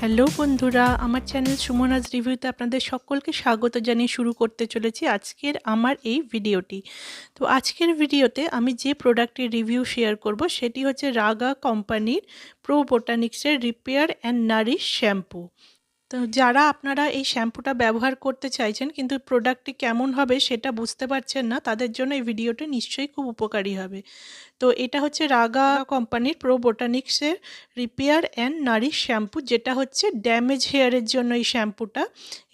Hello বন্ধুরা, আমার channel সুমনাজ রিভিউতে আপনাদের সকলকে স্বাগত জানিয়ে শুরু করতে চলেছি আজকের আমার এই ভিডিওটি। তো আজকের ভিডিওতে আমি যে প্রোডাক্টের রিভিউ শেয়ার করব সেটি হচ্ছে রাগা কোম্পানির প্রো বোটানিক্সের রিপেয়ার অ্যান্ড নারিশ শ্যাম্পু। তো যারা আপনারা এই শ্যাম্পুটা ব্যবহার করতে চাইছেন, কিন্তু প্রোডাক্টটি কেমন হবে সেটা বুঝতে পারছেন না, তাদের জন্য এই ভিডিওটি নিশ্চয়ই খুব উপকারী হবে। তো এটা হচ্ছে রাগা কোম্পানির প্রো বোটানিক্সের রিপেয়ার অ্যান্ড নারিশ শ্যাম্পু যেটা হচ্ছে ড্যামেজ হেয়ারের জন্য এই শ্যাম্পুটা।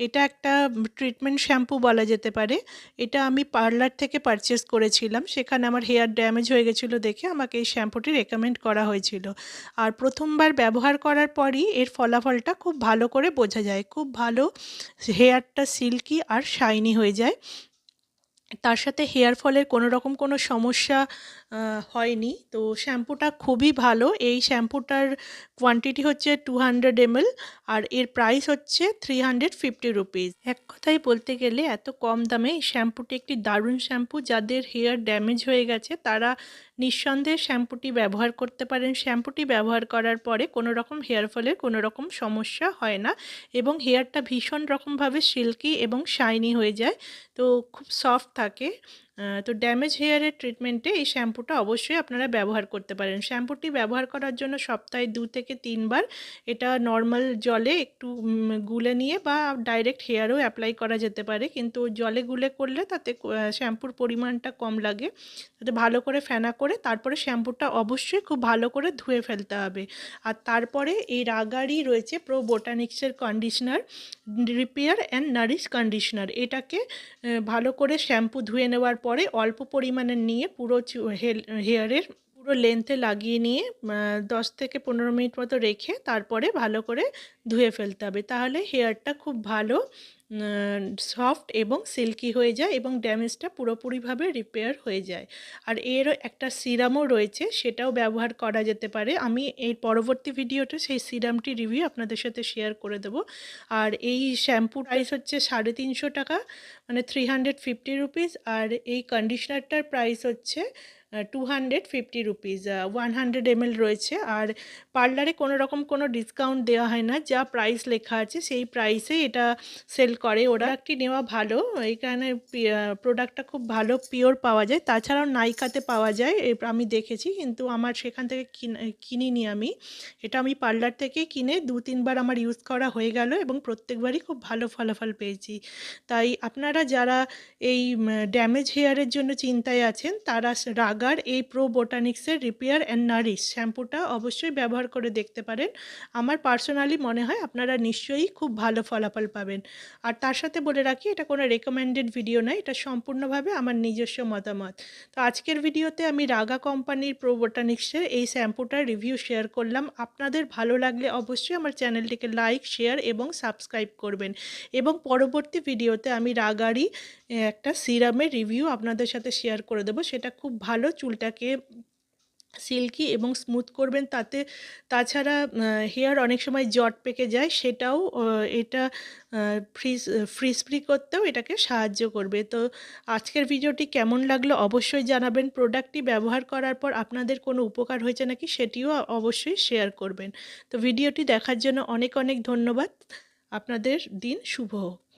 এটা একটা ট্রিটমেন্ট শ্যাম্পু বলা যেতে পারে। এটা আমি পার্লার থেকে পারচেস করেছিলাম, সেখানে আমার হেয়ার ড্যামেজ হয়ে গেছিল দেখে আমাকে এই শ্যাম্পুটি রেকমেন্ড করা হয়েছিল। আর প্রথমবার ব্যবহার করার পরই এর ফলাফলটা খুব ভালো করে বোঝা যায়। খুব ভালো। হেয়ারটা সিল্কি আর শাইনি হয়ে যায়। তার সাথে হেয়ার ফলের কোনো রকম কোনো সমস্যা হয়নি। তো শ্যাম্পুটা খুবই ভালো। এই শ্যাম্পুটার কোয়ান্টিটি হচ্ছে টু হান্ড্রেড এমএল আর এর প্রাইস হচ্ছে থ্রি হান্ড্রেড ফিফটি রুপিস এক কথায় বলতে গেলে এত কম দামে এই শ্যাম্পুটি একটি দারুণ শ্যাম্পু। যাদের হেয়ার ড্যামেজ হয়ে গেছে, তারা নিঃসন্দেহে শ্যাম্পুটি ব্যবহার করতে পারেন। শ্যাম্পুটি ব্যবহার করার পরে কোনো রকম হেয়ার ফলের কোনো রকম সমস্যা হয় না এবং হেয়ারটা ভীষণ রকমভাবে সিল্কি এবং শাইনি হয়ে যায়। তো খুব সফট থাকে তো ড্যামেজ হেয়ারের ট্রিটমেন্টে এই শ্যাম্পুটা অবশ্যই আপনারা ব্যবহার করতে পারেন। শ্যাম্পুটি ব্যবহার করার জন্য সপ্তাহে দু থেকে তিনবার এটা নর্মাল জলে একটু গুলে নিয়ে বা ডাইরেক্ট হেয়ারও অ্যাপ্লাই করা যেতে পারে। কিন্তু জলে গুলে করলে তাতে শ্যাম্পুর পরিমাণটা কম লাগে। তাতে ভালো করে ফেনা করে তারপরে শ্যাম্পুটা অবশ্যই খুব ভালো করে ধুয়ে ফেলতে হবে। আর তারপরে এই রাগারই রয়েছে pro বোটানিক্সের conditioner repair and nourish conditioner এটাকে ভালো করে শ্যাম্পু ধুয়ে নেওয়ার পরে অল্প পরিমাণের নিয়ে পুরো হেয়ারের পুরো লেন্থে লাগিয়ে নিয়ে দশ থেকে পনেরো মিনিট মতো রেখে তারপরে ভালো করে ধুয়ে ফেলতে হবে। তাহলে হেয়ারটা খুব ভালো সফট এবং সিল্কি হয়ে যায় এবং ড্যামেজটা পুরোপুরিভাবে রিপেয়ার হয়ে যায়। আর এরও একটা সিরামও রয়েছে, সেটাও ব্যবহার করা যেতে পারে। আমি এই পরবর্তী ভিডিওতে সেই সিরামটি রিভিউ আপনাদের সাথে শেয়ার করে দেবো। আর এই শ্যাম্পু প্রাইস হচ্ছে সাড়ে তিনশো টাকা মানে থ্রি হান্ড্রেড ফিফটি রুপিস আর এই কন্ডিশনারটার প্রাইস হচ্ছে two hundred fifty rupees one hundred ML রয়েছে। আর পার্লারে কোনো রকম কোনো ডিসকাউন্ট দেওয়া হয় না। যা প্রাইস লেখা আছে, সেই প্রাইসে এটা সেল করে। ওরা একটি নেওয়া ভালো। এখানে প্রোডাক্টটা খুব ভালো পিওর পাওয়া যায়। তাছাড়াও নাইকাতে পাওয়া যায়। আমি দেখেছি। কিন্তু আমার সেখান থেকে কিনিনি আমি। এটা আমি পার্লার থেকে কিনে দু, তিনবার আমার ইউজ করা হয়ে গেল এবং প্রত্যেকবারই খুব ভালো ফলাফল পেয়েছি। তাই আপনারা যারা এই ড্যামেজ হেয়ারের জন্য চিন্তায় আছেন, তারা রাগ লাগার এই প্রো বোটানিক্সের রিপেয়ার অ্যান্ড নারিশ শ্যাম্পুটা অবশ্যই ব্যবহার করে দেখতে পারেন। আমার পার্সোনালি মনে হয় আপনারা নিশ্চয়ই খুব ভালো ফলাফল পাবেন। আর তার সাথে বলে রাখি, এটা কোনো রেকমেন্ডেড ভিডিও নয়, এটা সম্পূর্ণভাবে আমার নিজস্ব মতামত। তো আজকের ভিডিওতে আমি রাগা কোম্পানির প্রো বোটানিক্সের এই শ্যাম্পুটার রিভিউ শেয়ার করলাম। আপনাদের ভালো লাগলে অবশ্যই আমার চ্যানেলটিকে লাইক শেয়ার এবং সাবস্ক্রাইব করবেন। এবং পরবর্তী ভিডিওতে আমি রাগারই একটা সিরামের রিভিউ আপনাদের সাথে শেয়ার করে দেবো। সেটা খুব ভালো চুলটাকে সিল্কি এবং স্মুথ করবেন তাতে, তাছাড়া হেয়ার অনেক সময় জট পেকে যায়, সেটাও এটা ফ্রিজ ফ্রিজ ফ্রি করতেও এটাকে সাহায্য করবে। তো আজকের ভিডিওটি কেমন লাগল অবশ্যই জানাবেন। প্রোডাক্টটি ব্যবহার করার পর আপনাদের কোনো উপকার হয়েছে নাকি সেটিও অবশ্যই শেয়ার করবেন। তো ভিডিওটি দেখার জন্য অনেক অনেক ধন্যবাদ। আপনাদের দিন শুভ হোক।